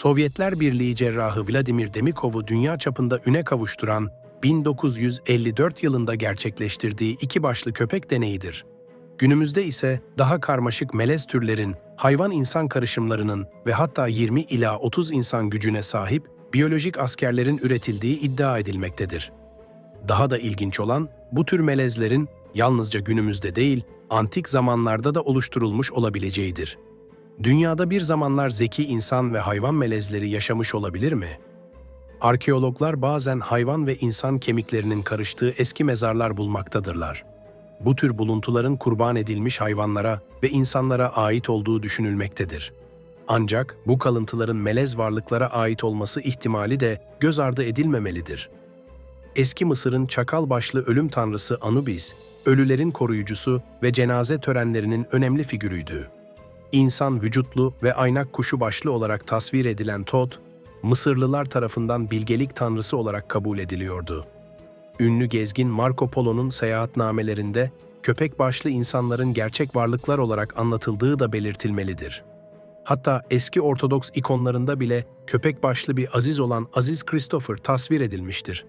Sovyetler Birliği cerrahı Vladimir Demikov'u dünya çapında üne kavuşturan 1954 yılında gerçekleştirdiği iki başlı köpek deneyidir. Günümüzde ise daha karmaşık melez türlerin, hayvan-insan karışımlarının ve hatta 20 ila 30 insan gücüne sahip biyolojik askerlerin üretildiği iddia edilmektedir. Daha da ilginç olan bu tür melezlerin yalnızca günümüzde değil, antik zamanlarda da oluşturulmuş olabileceğidir. Dünyada bir zamanlar zeki insan ve hayvan melezleri yaşamış olabilir mi? Arkeologlar bazen hayvan ve insan kemiklerinin karıştığı eski mezarlar bulmaktadırlar. Bu tür buluntuların kurban edilmiş hayvanlara ve insanlara ait olduğu düşünülmektedir. Ancak bu kalıntıların melez varlıklara ait olması ihtimali de göz ardı edilmemelidir. Eski Mısır'ın çakal başlı ölüm tanrısı Anubis, ölülerin koruyucusu ve cenaze törenlerinin önemli figürüydü. İnsan vücutlu ve aynak kuşu başlı olarak tasvir edilen Tot, Mısırlılar tarafından bilgelik tanrısı olarak kabul ediliyordu. Ünlü gezgin Marco Polo'nun seyahatnamelerinde köpek başlı insanların gerçek varlıklar olarak anlatıldığı da belirtilmelidir. Hatta eski Ortodoks ikonlarında bile köpek başlı bir aziz olan Aziz Christopher tasvir edilmiştir.